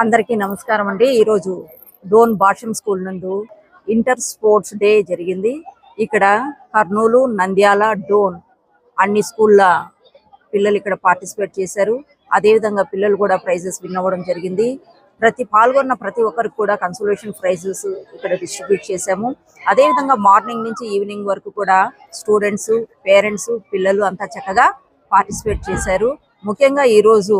అందరికీ నమస్కారం అండి. ఈరోజు డోన్ భాషం స్కూల్ నందు ఇంటర్ స్పోర్ట్స్ డే జరిగింది. ఇక్కడ కర్నూలు నంద్యాల డోన్ అన్ని స్కూళ్ళ పిల్లలు ఇక్కడ పార్టిసిపేట్ చేశారు. అదేవిధంగా పిల్లలు కూడా ప్రైజెస్ విన్ అవ్వడం జరిగింది. ప్రతి పాల్గొన్న ప్రతి ఒక్కరికి కూడా కన్సల్టేషన్ ప్రైజెస్ ఇక్కడ డిస్ట్రిబ్యూట్ చేశాము. అదేవిధంగా మార్నింగ్ నుంచి ఈవినింగ్ వరకు కూడా స్టూడెంట్స్ పేరెంట్స్ పిల్లలు అంతా చక్కగా పార్టిసిపేట్ చేశారు. ముఖ్యంగా ఈరోజు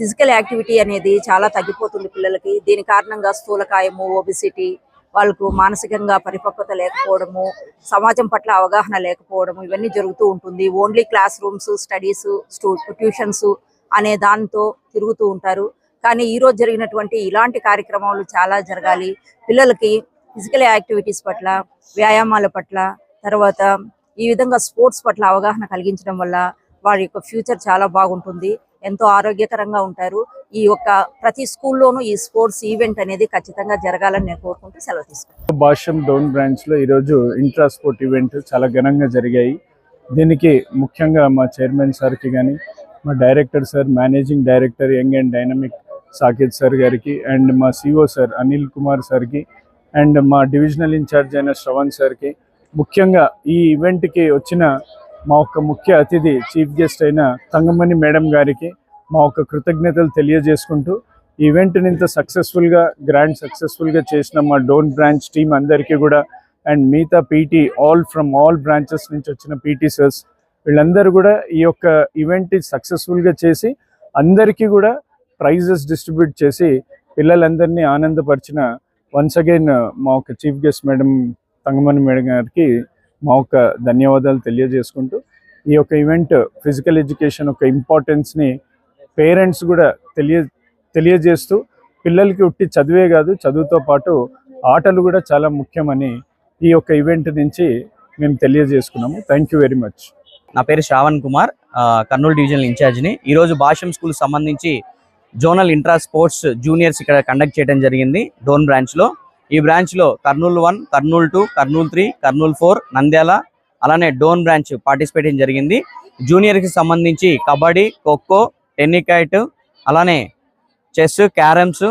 ఫిజికల్ యాక్టివిటీ అనేది చాలా తగ్గిపోతుంది పిల్లలకి. దీని కారణంగా స్థూలకాయము ఒబిసిటీ వాళ్ళకు మానసికంగా పరిపక్వత లేకపోవడము సమాజం పట్ల అవగాహన లేకపోవడము ఇవన్నీ జరుగుతూ ఉంటుంది. ఓన్లీ క్లాస్ రూమ్స్ స్టడీస్ స్టూ ట్యూషన్స్ అనే దాంతో తిరుగుతూ ఉంటారు. కానీ ఈ రోజు జరిగినటువంటి ఇలాంటి కార్యక్రమాలు చాలా జరగాలి. పిల్లలకి ఫిజికల్ యాక్టివిటీస్ పట్ల వ్యాయామాల పట్ల తర్వాత ఈ విధంగా స్పోర్ట్స్ పట్ల అవగాహన కలిగించడం వల్ల వారి యొక్క ఫ్యూచర్ చాలా బాగుంటుంది. ఎంతో ఆరోగ్యకరంగా ఉంటారు. ఈ యొక్క ప్రతి స్కూల్లోనూ ఈ స్పోర్ట్స్ ఈవెంట్ అనేది ఖచ్చితంగా జరగాలని నేను కోరుకుంటూ సెలవు తీసుకున్నాను భాష్యం డౌన్ బ్రాంచ్లో ఈరోజు ఇంట్రా స్పోర్ట్ ఈవెంట్ చాలా ఘనంగా జరిగాయి. దీనికి ముఖ్యంగా మా చైర్మన్ సార్కి కానీ మా director sir managing director young and dynamic Saketh sir గారికి అండ్ మా C O sir Anil Kumar సార్కి అండ్ మా డివిజనల్ ఇన్ఛార్జ్ అయిన శ్రవణ్ సార్కి. ముఖ్యంగా ఈ ఈవెంట్కి వచ్చిన మా యొక్క ముఖ్య అతిథి చీఫ్ గెస్ట్ అయిన తంగమణి మేడం గారికి మా యొక్క కృతజ్ఞతలు తెలియజేసుకుంటూ ఈవెంట్ని ఇంత సక్సెస్ఫుల్గా గ్రాండ్ సక్సెస్ఫుల్గా చేసిన మా డోన్ బ్రాంచ్ టీం అందరికీ కూడా అండ్ మిగతా P T all from all branches నుంచి వచ్చిన పీటీ సర్స్ వీళ్ళందరూ కూడా ఈ యొక్క ఈవెంట్ సక్సెస్ఫుల్గా చేసి అందరికీ కూడా ప్రైజెస్ డిస్ట్రిబ్యూట్ చేసి పిల్లలందరినీ ఆనందపరిచిన వన్స్ అగైన్ మా యొక్క chief guest madam Thangamani madam గారికి మా యొక్క ధన్యవాదాలు తెలియజేసుకుంటూ ఈ యొక్క ఈవెంట్ ఫిజికల్ ఎడ్యుకేషన్ యొక్క ఇంపార్టెన్స్ని పేరెంట్స్ కూడా తెలియ తెలియజేస్తూ పిల్లలకి ఉట్టి చదివే కాదు చదువుతో పాటు ఆటలు కూడా చాలా ముఖ్యమని ఈ యొక్క ఈవెంట్ నుంచి మేము తెలియజేసుకున్నాము. Thank you very much. నా పేరు శ్రావణ్ కుమార్ కర్నూలు డివిజనల్ ఇన్ఛార్జ్ని. ఈరోజు భాష్యం స్కూల్ సంబంధించి జోనల్ ఇంట్రా స్పోర్ట్స్ జూనియర్స్ ఇక్కడ కండక్ట్ చేయడం జరిగింది డోన్ బ్రాంచ్లో. ఈ బ్రాంచ్లో Kurnool one Kurnool two Kurnool three Kurnool four Nandyal అలానే డోన్ బ్రాంచ్ పార్టిసిపేట్ జరిగింది. జూనియర్కి సంబంధించి కబడ్డీ ఖోఖో టెన్నికైట్ అలానే చెస్ క్యారమ్స్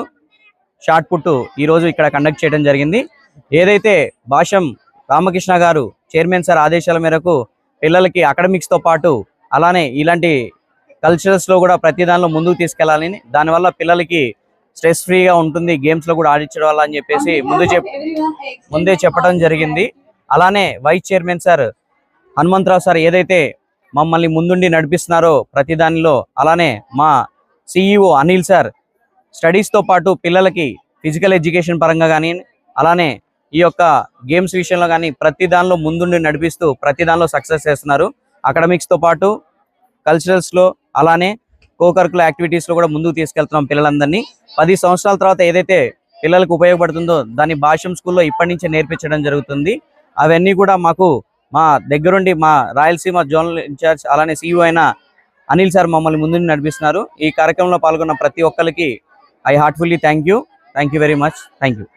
షార్ట్ పుట్టు ఈరోజు ఇక్కడ కండక్ట్ చేయడం జరిగింది. ఏదైతే భాషం రామకృష్ణ గారు చైర్మన్ సార్ ఆదేశాల మేరకు పిల్లలకి అకాడమిక్స్తో పాటు అలానే ఇలాంటి కల్చరల్స్లో కూడా ప్రతి దానిలో ముందుకు తీసుకెళ్ళాలని దానివల్ల పిల్లలకి స్ట్రెస్ ఫ్రీగా ఉంటుంది గేమ్స్లో కూడా ఆడించడం వల్ల అని చెప్పేసి ముందు చెప్ ముందే చెప్పడం జరిగింది. అలానే vice chairman sir Hanumantharao sir ఏదైతే మమ్మల్ని ముందుండి నడిపిస్తున్నారో ప్రతి దానిలో అలానే మా సిఇఓ అనిల్ సార్ స్టడీస్తో పాటు పిల్లలకి ఫిజికల్ ఎడ్యుకేషన్ పరంగా కానీ అలానే ఈ యొక్క గేమ్స్ విషయంలో కానీ ప్రతి దానిలో ముందుండి నడిపిస్తూ ప్రతి దానిలో సక్సెస్ చేస్తున్నారు. అకాడమిక్స్తో పాటు కల్చరల్స్లో అలానే కోకరికులర్ యాక్టివిటీస్లో కూడా ముందుకు తీసుకెళ్తున్నాం పిల్లలందరినీ. పది సంవత్సరాల తర్వాత ఏదైతే పిల్లలకు ఉపయోగపడుతుందో దాన్ని భాష్యం స్కూల్లో ఇప్పటి నుంచే నేర్పించడం జరుగుతుంది. అవన్నీ కూడా మాకు మా దగ్గరుండి మా రాయలసీమ జోనల్ ఇన్ఛార్జ్ అలానే సీఈఓ అయిన అనిల్ సార్ మమ్మల్ని ముందు నడిపిస్తున్నారు. ఈ కార్యక్రమంలో పాల్గొన్న ప్రతి ఒక్కరికి I heartfully thank you. Thank you very much. Thank you.